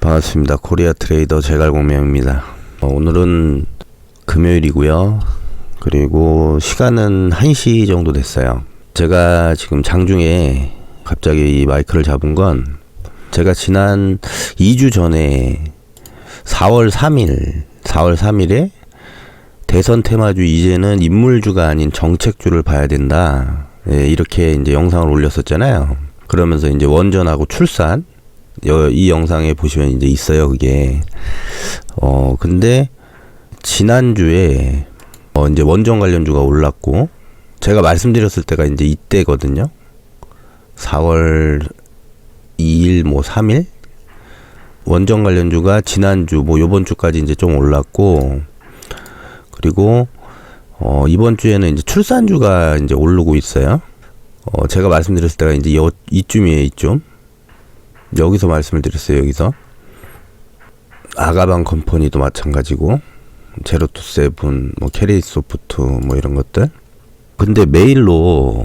반갑습니다. 코리아 트레이더 제갈공명입니다. 어, 오늘은 금요일이고요. 그리고 시간은 1시 정도 됐어요. 제가 지금 장중에 갑자기 이 마이크를 잡은 건 제가 지난 2주 전에 4월 3일, 4월 3일에 대선 테마주 이제는 인물주가 아닌 정책주를 봐야 된다. 예, 이렇게 이제 영상을 올렸었잖아요. 그러면서 이제 원전하고 출산 여, 이 영상에 보시면 이제 있어요, 그게. 어, 근데 지난주에 어, 이제 원전 관련주가 올랐고 제가 말씀드렸을 때가 이제 이때거든요. 4월 2일 뭐 3일 원전 관련주가 지난주 뭐 요번 주까지 이제 좀 올랐고 그리고 어 이번 주에는 이제 출산주가 이제 오르고 있어요. 어 제가 말씀드렸을 때가 이제 요, 이쯤이에요, 이쯤. 여기서 말씀을 드렸어요, 여기서. 아가방 컴퍼니도 마찬가지고 제로투 세븐, 뭐 캐리 소프트 뭐 이런 것들. 근데 메일로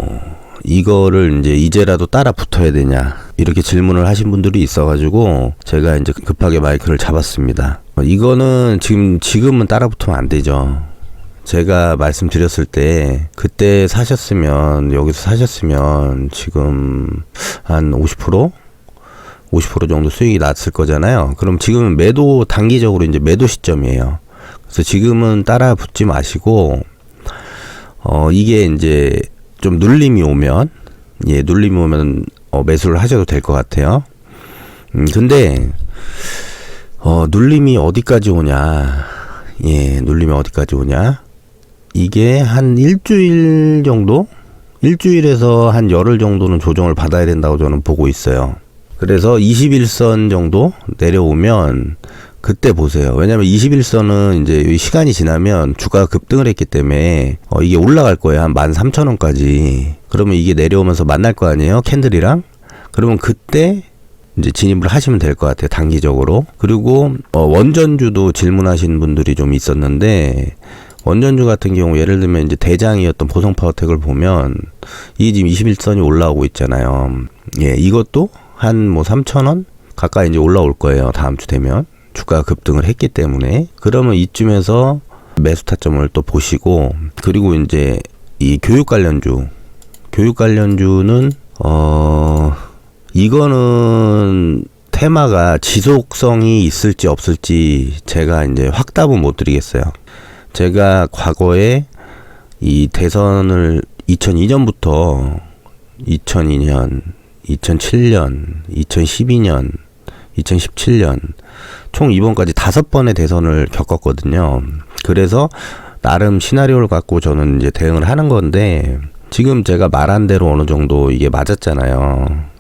이거를 이제 이제라도 따라 붙어야 되냐 이렇게 질문을 하신 분들이 있어가지고 제가 이제 급하게 마이크를 잡았습니다. 어, 이거는 지금 지금은 따라 붙으면 안 되죠. 제가 말씀드렸을 때 그때 사셨으면 여기서 사셨으면 지금 한 50%? 50% 정도 수익이 났을 거잖아요. 그럼 지금은 매도 단기적으로 이제 매도 시점이에요. 그래서 지금은 따라 붙지 마시고 어 이게 이제 좀 눌림이 오면 예 눌림이 오면 어, 매수를 하셔도 될 것 같아요. 음 근데 어 눌림이 어디까지 오냐? 예 눌림이 어디까지 오냐? 이게 한 일주일 정도? 일주일에서 한 열흘 정도는 조정을 받아야 된다고 저는 보고 있어요. 그래서 21선 정도 내려오면 그때 보세요. 왜냐면 21선은 이제 이 시간이 지나면 주가가 급등을 했기 때문에 어 이게 올라갈 거예요. 한 13,000원까지. 그러면 이게 내려오면서 만날 거 아니에요? 캔들이랑? 그러면 그때 이제 진입을 하시면 될 것 같아요. 단기적으로. 그리고 어 원전주도 질문하신 분들이 좀 있었는데 원전주 같은 경우 예를 들면 이제 대장이었던 보성파워텍을 보면 이 지금 21선이 올라오고 있잖아요. 예, 이것도 한 뭐 3,000원 가까이 이제 올라올 거예요. 다음 주 되면. 주가가 급등을 했기 때문에. 그러면 이쯤에서 매수 타점을 또 보시고 그리고 이제 이 교육 관련주 교육 관련주는 어 이거는 테마가 지속성이 있을지 없을지 제가 이제 확답은 못 드리겠어요. 제가 과거에 이 대선을 2002년부터 2002년, 2007년, 2012년, 2017년 총 이번까지 다섯 번의 대선을 겪었거든요. 그래서 나름 시나리오를 갖고 저는 이제 대응을 하는 건데 지금 제가 말한 대로 어느 정도 이게 맞았잖아요.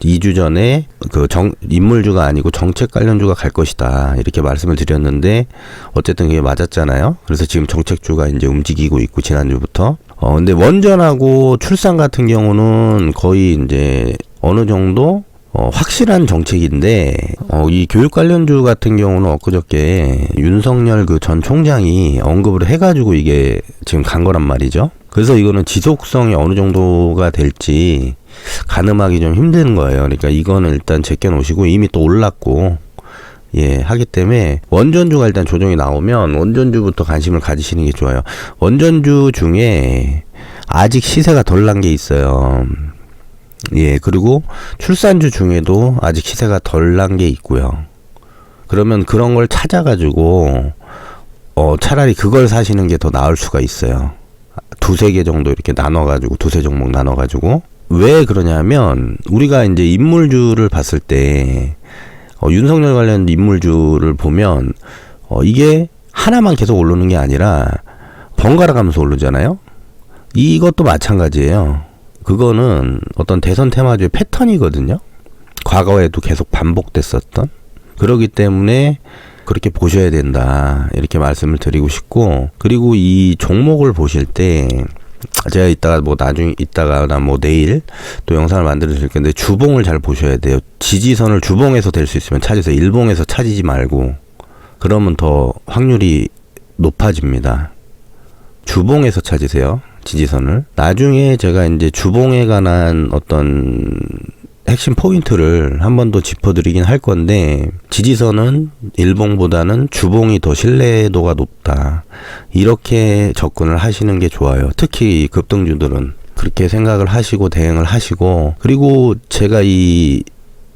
2주 전에 그 정, 인물주가 아니고 정책 관련주가 갈 것이다. 이렇게 말씀을 드렸는데 어쨌든 그게 맞았잖아요. 그래서 지금 정책주가 이제 움직이고 있고 지난주부터. 어, 근데 원전하고 출산 같은 경우는 거의 이제 어느 정도 어, 확실한 정책인데, 어, 이 교육 관련주 같은 경우는 엊그저께 윤석열 그 전 총장이 언급을 해가지고 이게 지금 간 거란 말이죠. 그래서 이거는 지속성이 어느 정도가 될지 가늠하기 좀 힘든 거예요. 그러니까 이거는 일단 제껴 놓으시고 이미 또 올랐고, 예, 하기 때문에 원전주가 일단 조정이 나오면 원전주부터 관심을 가지시는 게 좋아요. 원전주 중에 아직 시세가 덜 난 게 있어요. 예, 그리고 출산주 중에도 아직 시세가 덜 난 게 있고요. 그러면 그런 걸 찾아가지고, 어, 차라리 그걸 사시는 게 더 나을 수가 있어요. 두세 개 정도 이렇게 나눠가지고, 두세 종목 나눠가지고. 왜 그러냐면, 우리가 이제 인물주를 봤을 때, 어, 윤석열 관련 인물주를 보면, 어, 이게 하나만 계속 오르는 게 아니라, 번갈아 가면서 오르잖아요? 이것도 마찬가지예요. 그거는 어떤 대선 테마주의 패턴이거든요. 과거에도 계속 반복됐었던. 그러기 때문에 그렇게 보셔야 된다. 이렇게 말씀을 드리고 싶고, 그리고 이 종목을 보실 때, 제가 이따가 뭐 나중에 이따가나 뭐 내일 또 영상을 만들어 드릴 건데 주봉을 잘 보셔야 돼요. 지지선을 주봉에서 될 수 있으면 찾으세요. 일봉에서 찾지 말고 그러면 더 확률이 높아집니다. 주봉에서 찾으세요. 지지선을. 나중에 제가 이제 주봉에 관한 어떤 핵심 포인트를 한 번 더 짚어드리긴 할 건데 지지선은 일봉보다는 주봉이 더 신뢰도가 높다. 이렇게 접근을 하시는 게 좋아요. 특히 급등주들은 그렇게 생각을 하시고 대응을 하시고 그리고 제가 이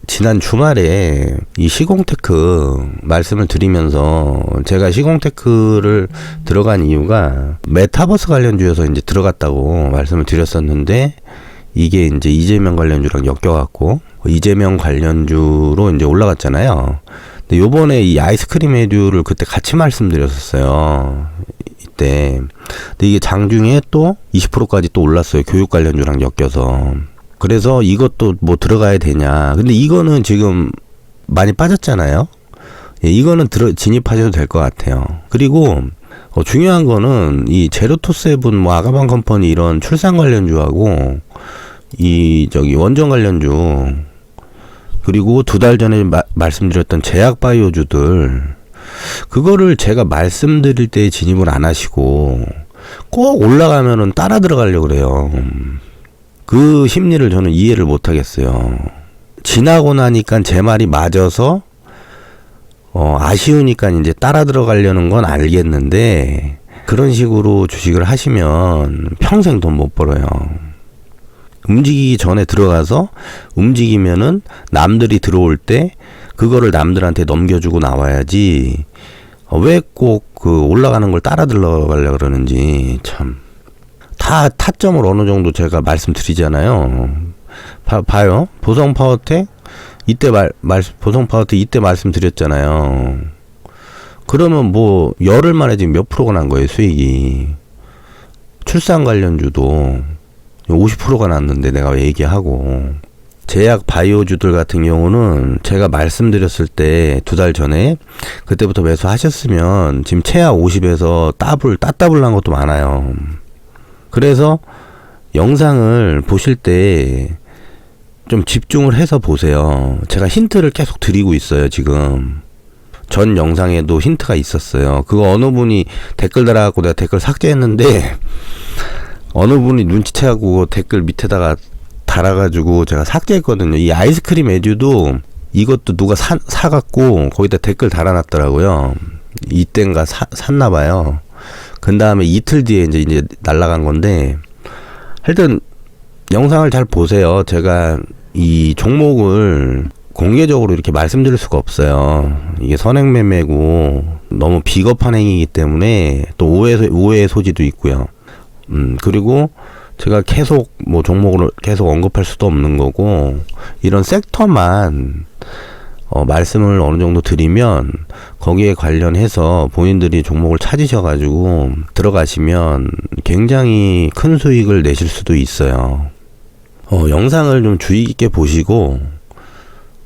지난 주말에 이 시공테크 말씀을 드리면서 제가 시공테크를 들어간 이유가 메타버스 관련주여서 이제 들어갔다고 말씀을 드렸었는데 이게 이제 이재명 관련주랑 엮여갖고 이재명 관련주로 이제 올라갔잖아요. 근데 요번에 이 아이스크림 에듀를 그때 같이 말씀드렸었어요. 이때. 근데 이게 장중에 또 20%까지 또 올랐어요. 교육 관련주랑 엮여서. 그래서 이것도 뭐 들어가야 되냐. 근데 이거는 지금 많이 빠졌잖아요. 예, 이거는 들어 진입하셔도 될 것 같아요. 그리고 어, 중요한 거는 이 제로투 세븐 뭐 아가방 컴퍼니 이런 출산 관련주하고 이 저기 원전 관련주 그리고 두 달 전에 마, 말씀드렸던 제약 바이오주들 그거를 제가 말씀드릴 때 진입을 안 하시고 꼭 올라가면은 따라 들어가려고 그래요. 그 심리를 저는 이해를 못 하겠어요. 지나고 나니까 제 말이 맞아서 어, 아쉬우니까 이제 따라 들어가려는 건 알겠는데 그런 식으로 주식을 하시면 평생 돈 못 벌어요. 움직이기 전에 들어가서 움직이면은 남들이 들어올 때 그거를 남들한테 넘겨주고 나와야지 어, 왜꼭 그 올라가는 걸 따라 들어가려 그러는지 참 다 타점을 어느 정도 제가 말씀드리잖아요. 봐, 봐요. 보성 파워텍 이때 말, 말 보성 파워텍 이때 말씀드렸잖아요. 그러면 뭐 열흘 만에 지금 몇 프로가 난 거예요 수익이. 출산 관련주도 50%가 났는데 내가 얘기하고 제약 바이오주들 같은 경우는 제가 말씀드렸을 때 두 달 전에 그때부터 매수하셨으면 지금 최하 50에서 따블 따따블 난 것도 많아요. 그래서 영상을 보실 때 좀 집중을 해서 보세요. 제가 힌트를 계속 드리고 있어요, 지금. 전 영상에도 힌트가 있었어요. 그거 어느 분이 댓글 달아갖고 내가 댓글 삭제했는데, 어느 분이 눈치채갖고 댓글 밑에다가 달아가지고 제가 삭제했거든요. 이 아이스크림 에듀도 이것도 누가 사, 사갖고 거기다 댓글 달아놨더라고요. 이땐가 사, 샀나봐요. 그 다음에 이틀 뒤에 이제, 이제 날라간 건데, 하여튼, 영상을 잘 보세요. 제가 이 종목을 공개적으로 이렇게 말씀드릴 수가 없어요. 이게 선행매매고 너무 비겁한 행위이기 때문에 또 오해, 오해의 소지도 있고요. 음, 그리고 제가 계속 뭐 종목을 계속 언급할 수도 없는 거고 이런 섹터만 어, 말씀을 어느 정도 드리면 거기에 관련해서 본인들이 종목을 찾으셔가지고 들어가시면 굉장히 큰 수익을 내실 수도 있어요. 어, 영상을 좀 주의 깊게 보시고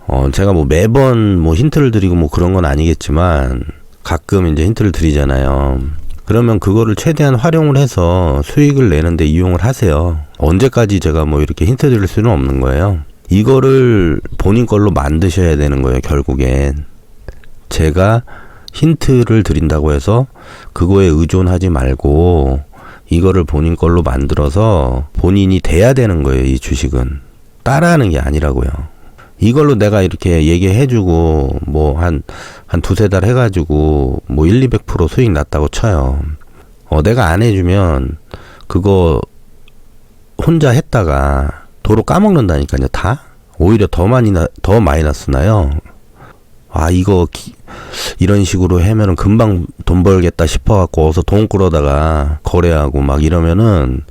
어, 제가 뭐 매번 뭐 힌트를 드리고 뭐 그런 건 아니겠지만 가끔 이제 힌트를 드리잖아요. 그러면 그거를 최대한 활용을 해서 수익을 내는데 이용을 하세요. 언제까지 제가 뭐 이렇게 힌트 드릴 수는 없는 거예요. 이거를 본인 걸로 만드셔야 되는 거예요, 결국엔. 제가 힌트를 드린다고 해서 그거에 의존하지 말고 이거를 본인 걸로 만들어서 본인이 돼야 되는 거예요, 이 주식은. 따라하는 게 아니라고요. 이걸로 내가 이렇게 얘기해주고, 뭐, 한, 한 두세 달 해가지고, 뭐, 1, 200% 수익 났다고 쳐요. 어, 내가 안 해주면, 그거, 혼자 했다가, 도로 까먹는다니까요, 다? 오히려 더 많이, 나, 더 마이너스 나요. 아, 이거, 기, 이런 식으로 하면은 금방 돈 벌겠다 싶어 갖고 어서 돈 끌어다가 거래하고 막 이러면은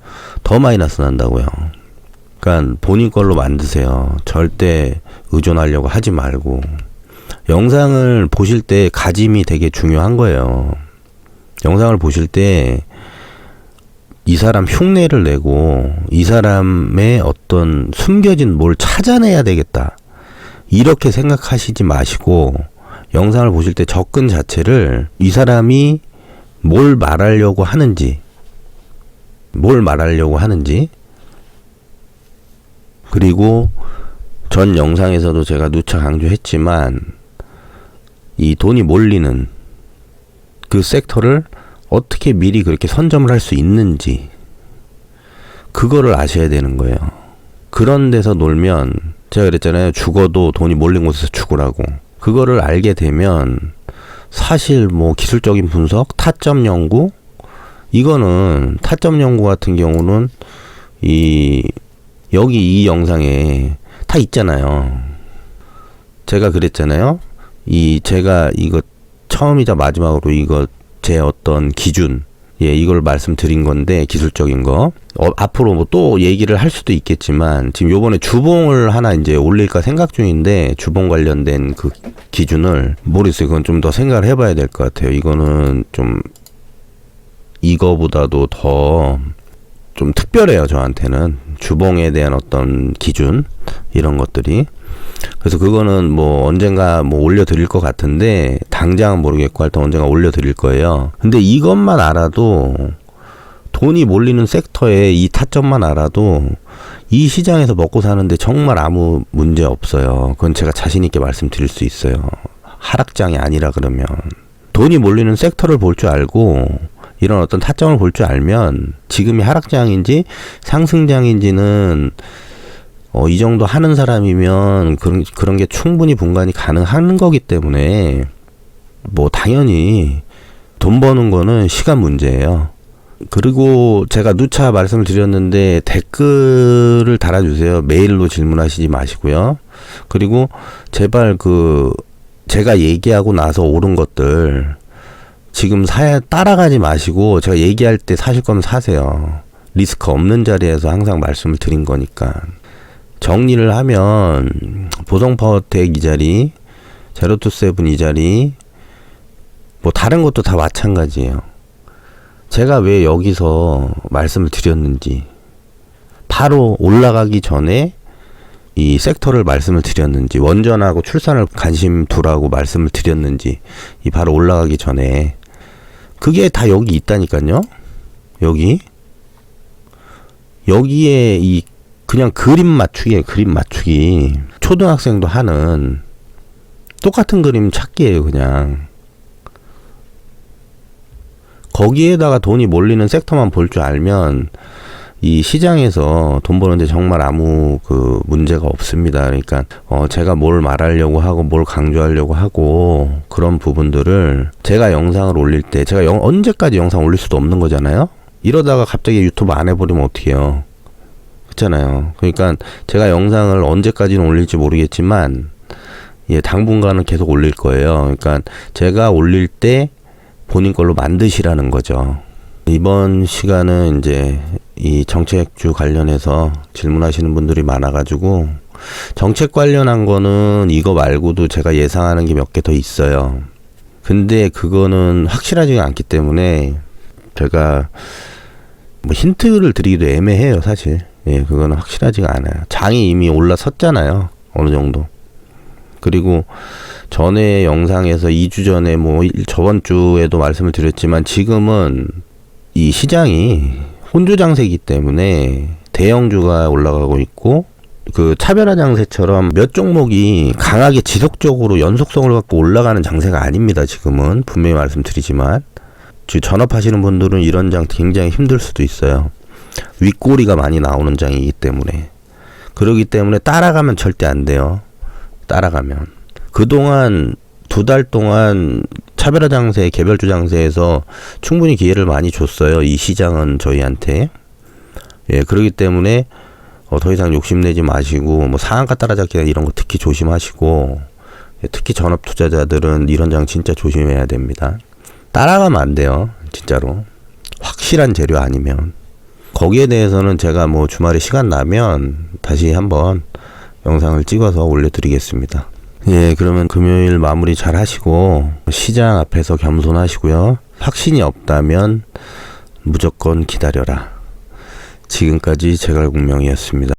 더 마이너스 난다고요. 그러니까 본인 걸로 만드세요. 절대 의존하려고 하지 말고. 영상을 보실 때 가짐이 되게 중요한 거예요. 영상을 보실 때 이 사람 흉내를 내고 이 사람의 어떤 숨겨진 뭘 찾아내야 되겠다. 이렇게 생각하시지 마시고 영상을 보실 때 접근 자체를 이 사람이 뭘 말하려고 하는지 뭘 말하려고 하는지 그리고 전 영상에서도 제가 누차 강조했지만 이 돈이 몰리는 그 섹터를 어떻게 미리 그렇게 선점을 할 수 있는지 그거를 아셔야 되는 거예요. 그런 데서 놀면 제가 그랬잖아요. 죽어도 돈이 몰린 곳에서 죽으라고. 그거를 알게 되면 사실 뭐 기술적인 분석, 타점 연구 이거는 타점 연구 같은 경우는 이 여기 이 영상에 다 있잖아요. 제가 그랬잖아요. 이 제가 이거 처음이자 마지막으로 이거 제 어떤 기준 예, 이걸 말씀드린 건데 기술적인 거 어, 앞으로 뭐 또 얘기를 할 수도 있겠지만 지금 요번에 주봉을 하나 이제 올릴까 생각 중인데 주봉 관련된 그 기준을 모르겠어요. 그건 좀 더 생각을 해봐야 될 것 같아요. 이거는 좀 이거보다도 더 좀 특별해요. 저한테는 주봉에 대한 어떤 기준 이런 것들이 그래서 그거는 뭐 언젠가 뭐 올려드릴 것 같은데 당장은 모르겠고 하여튼 언젠가 올려드릴 거예요. 근데 이것만 알아도 돈이 몰리는 섹터에 이 타점만 알아도 이 시장에서 먹고 사는데 정말 아무 문제 없어요. 그건 제가 자신 있게 말씀드릴 수 있어요. 하락장이 아니라 그러면 돈이 몰리는 섹터를 볼 줄 알고 이런 어떤 타점을 볼 줄 알면 지금이 하락장인지 상승장인지는 어, 이 정도 하는 사람이면 그런, 그런 게 충분히 분간이 가능한 거기 때문에 뭐 당연히 돈 버는 거는 시간 문제예요. 그리고 제가 누차 말씀을 드렸는데 댓글을 달아주세요. 메일로 질문하시지 마시고요. 그리고 제발 그 제가 얘기하고 나서 옳은 것들 지금 사야 따라가지 마시고 제가 얘기할 때 사실 거면 사세요. 리스크 없는 자리에서 항상 말씀을 드린 거니까. 정리를 하면 보성 파워텍 이 자리, 제로투 세븐 이 자리, 뭐 다른 것도 다 마찬가지예요. 제가 왜 여기서 말씀을 드렸는지 바로 올라가기 전에 이 섹터를 말씀을 드렸는지 원전하고 출산을 관심 두라고 말씀을 드렸는지 이 바로 올라가기 전에 그게 다 여기 있다니까요. 여기 여기에 이 그냥 그림 맞추기 그림 맞추기 초등학생도 하는 똑같은 그림 찾기예요 그냥 거기에다가 돈이 몰리는 섹터만 볼 줄 알면 이 시장에서 돈 버는데 정말 아무 그 문제가 없습니다. 그러니까 어 제가 뭘 말하려고 하고 뭘 강조하려고 하고 그런 부분들을 제가 영상을 올릴 때 제가 영, 언제까지 영상 올릴 수도 없는 거잖아요. 이러다가 갑자기 유튜브 안 해버리면 어떡해요. 그렇잖아요. 그러니까 제가 영상을 언제까지는 올릴지 모르겠지만 예, 당분간은 계속 올릴 거예요. 그러니까 제가 올릴 때 본인 걸로 만드시라는 거죠. 이번 시간은 이제 이 정책주 관련해서 질문하시는 분들이 많아가지고 정책 관련한 거는 이거 말고도 제가 예상하는 게 몇 개 더 있어요. 근데 그거는 확실하지가 않기 때문에 제가 뭐 힌트를 드리기도 애매해요, 사실. 예, 그거는 확실하지가 않아요. 장이 이미 올라섰잖아요. 어느 정도. 그리고 전에 영상에서 2주 전에 뭐 일- 저번 주에도 말씀을 드렸지만 지금은 이 시장이 혼조 장세이기 때문에 대형주가 올라가고 있고 그 차별화 장세처럼 몇 종목이 강하게 지속적으로 연속성을 갖고 올라가는 장세가 아닙니다. 지금은 분명히 말씀드리지만 전업하시는 분들은 이런 장 굉장히 힘들 수도 있어요. 윗꼬리가 많이 나오는 장이기 때문에 그러기 때문에 따라가면 절대 안 돼요. 따라가면 그동안 두 달 동안 차별화 장세, 개별주 장세에서 충분히 기회를 많이 줬어요. 이 시장은 저희한테. 예, 그러기 때문에 어, 더 이상 욕심내지 마시고 뭐 상한가 따라잡기 이런 거 특히 조심하시고 예, 특히 전업 투자자들은 이런 장 진짜 조심해야 됩니다. 따라가면 안 돼요. 진짜로. 확실한 재료 아니면 거기에 대해서는 제가 뭐 주말에 시간 나면 다시 한번 영상을 찍어서 올려드리겠습니다. 예, 그러면 금요일 마무리 잘 하시고 시장 앞에서 겸손하시고요. 확신이 없다면 무조건 기다려라. 지금까지 제갈공명이었습니다.